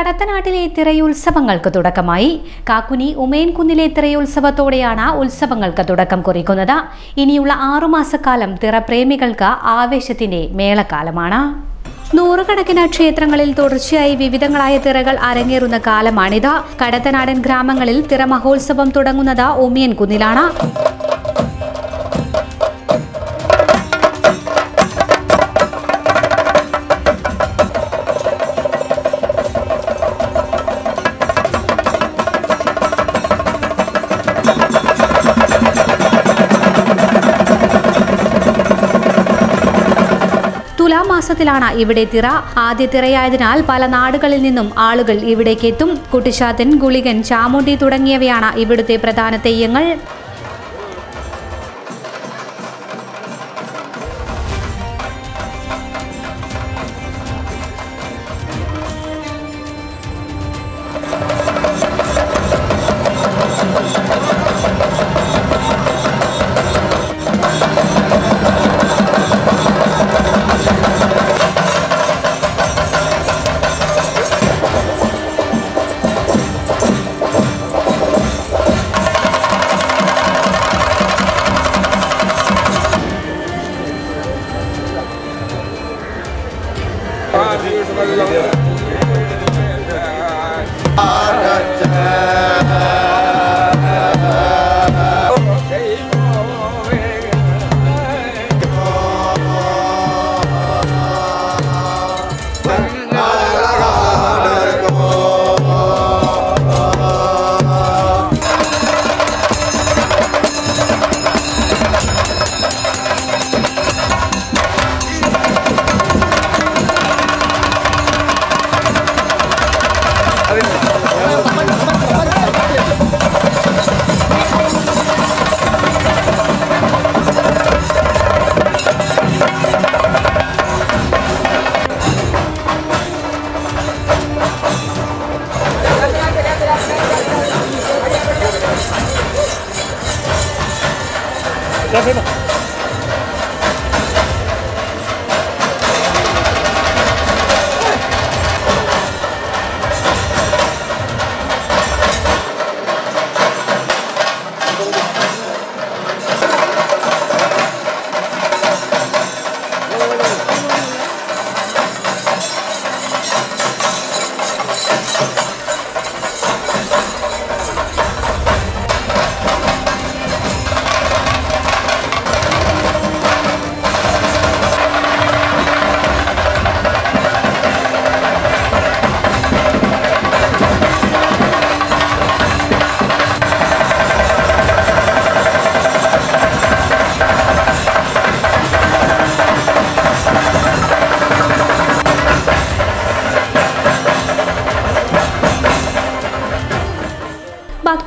കടത്തനാട്ടിലെ തിരയുത്സവങ്ങൾക്ക് തുടക്കമായി. കാക്കുനി ഉമയൻകുന്നിലെ തിരയുത്സവത്തോടെയാണ് ഉത്സവങ്ങൾക്ക് തുടക്കം കുറിക്കുന്നത്. ഇനിയുള്ള ആറുമാസക്കാലം തിറപ്രേമികൾക്ക് ആവേശത്തിന്റെ മേളക്കാലമാണ്. നൂറുകണക്കിന് ക്ഷേത്രങ്ങളിൽ തുടർച്ചയായി വിവിധങ്ങളായ തിറകൾ അരങ്ങേറുന്ന കാലമാണിത്. കടത്തനാടൻ ഗ്രാമങ്ങളിൽ തിറ മഹോത്സവം തുടങ്ങുന്നത് ഉമിയൻകുന്നിലാണ് തുലാമാസത്തിലാണ് ഇവിടെ തിറ. ആദ്യ തിറയായതിനാൽ പല നാടുകളിൽ നിന്നും ആളുകൾ ഇവിടേക്കെത്തും. കുട്ടിശാത്തൻ ഗുളികൻ ചാമുണ്ടി തുടങ്ങിയവയാണ് ഇവിടുത്തെ പ്രധാന തെയ്യങ്ങൾ. भारत Gracias.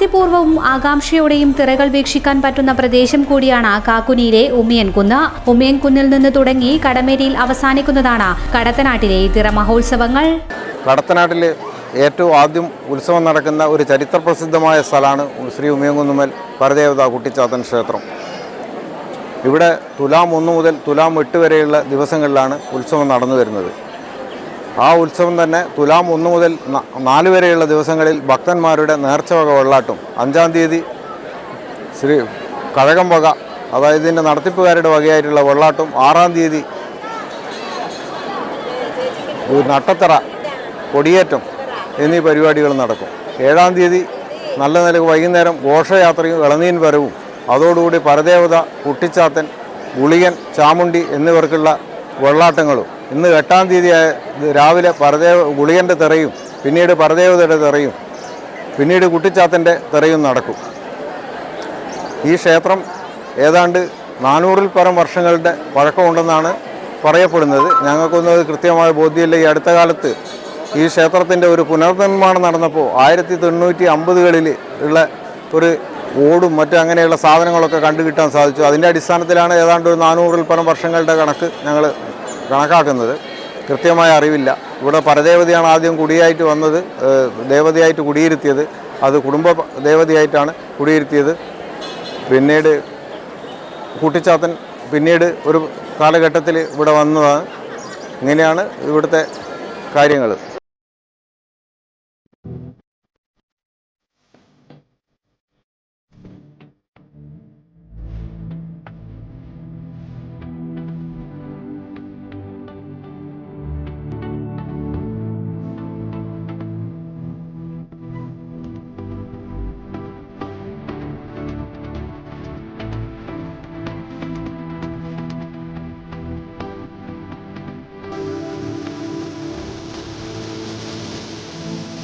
ഭക്തിപൂർവവും ആകാംക്ഷയോടെയും തിറകൾ വീക്ഷിക്കാൻ പറ്റുന്ന പ്രദേശം കൂടിയാണ് കാക്കുനിയിലെ ഉമിയൻകുന്ന്. ഉമിയൻകുന്നിൽ നിന്ന് തുടങ്ങി കടമേരിയിൽ അവസാനിക്കുന്നതാണ് കടത്തനാട്ടിലെ തിറ മഹോത്സവങ്ങൾ. കടത്തനാട്ടിൽ ഏറ്റവും ആദ്യം ഉത്സവം നടക്കുന്ന ഒരു ചരിത്ര പ്രസിദ്ധമായ സ്ഥലമാണ് ശ്രീ ഉമയങ്കുന്നുമൽ പരദേവത കുട്ടിച്ചാത്തൻ ക്ഷേത്രം. ഇവിടെ തുലാം ഒന്ന് മുതൽ തുലാം എട്ട് വരെയുള്ള ദിവസങ്ങളിലാണ് ഉത്സവം നടന്നു വരുന്നത് ആ ഉത്സവം തന്നെ തുലാം ഒന്ന് മുതൽ നാല് വരെയുള്ള ദിവസങ്ങളിൽ ഭക്തന്മാരുടെ നേർച്ചവക വെള്ളാട്ടും. അഞ്ചാം തീയതി ശ്രീ കഴകം വക അതായത് ഇതിന്റെ നടത്തിപ്പുകാരുടെ വകയായിട്ടുള്ള വെള്ളാട്ടും. ആറാം തീയതി നട്ടത്തറ കൊടിയേറ്റം എന്നീ പരിപാടികൾ നടക്കും. ഏഴാം തീയതി നല്ല നിലയ്ക്ക് വൈകുന്നേരം ഘോഷയാത്രയും ഇളനീൻ വരവും. അതോടുകൂടി പരദേവത കുട്ടിച്ചാത്തൻ ഗുളികൻ ചാമുണ്ടി എന്നിവർക്കുള്ള വെള്ളാട്ടങ്ങളും. ഇന്ന് എട്ടാം തീയതി രാവിലെ പരദേവ ഗുളികന്റെ തെറയും പിന്നീട് പരദേവതയുടെ തെറയും പിന്നീട് കുട്ടിച്ചാത്തന്റെ തെറയും നടക്കും. ഈ ക്ഷേത്രം ഏതാണ്ട് നാനൂറിൽ പരം വർഷങ്ങളുടെ പഴക്കമുണ്ടെന്നാണ് പറയപ്പെടുന്നത്. ഞങ്ങൾക്കൊന്നും അത് കൃത്യമായ ബോധ്യമില്ല. ഈ അടുത്ത കാലത്ത് ഈ ക്ഷേത്രത്തിന്റെ ഒരു പുനർനിർമ്മാണം നടന്നപ്പോൾ ആയിരത്തി തൊണ്ണൂറ്റി അമ്പതുകളിൽ ഉള്ള ഒരു ഓടും മറ്റു അങ്ങനെയുള്ള സാധനങ്ങളൊക്കെ കണ്ടു കിട്ടാൻ സാധിച്ചു. അതിന്റെ അടിസ്ഥാനത്തിലാണ് ഏതാണ്ട് ഒരു നാനൂറിൽ പരം വർഷങ്ങളുടെ കണക്ക് ഞങ്ങൾ കണക്കാക്കുന്നത്. കൃത്യമായ അറിവില്ല. ഇവിടെ പരദേവതയാണ് ആദ്യം കുടിയായിട്ട് വന്നത്. ദേവതയായിട്ട് കുടിയിരുത്തിയത്. അത് കുടുംബ ദേവതയായിട്ടാണ് കുടിയിരുത്തിയത്. പിന്നീട് കുട്ടിച്ചാത്തൻ പിന്നീട് ഒരു കാലഘട്ടത്തിൽ ഇവിടെ വന്നതാണ്. ഇങ്ങനെയാണ് ഇവിടുത്തെ കാര്യങ്ങൾ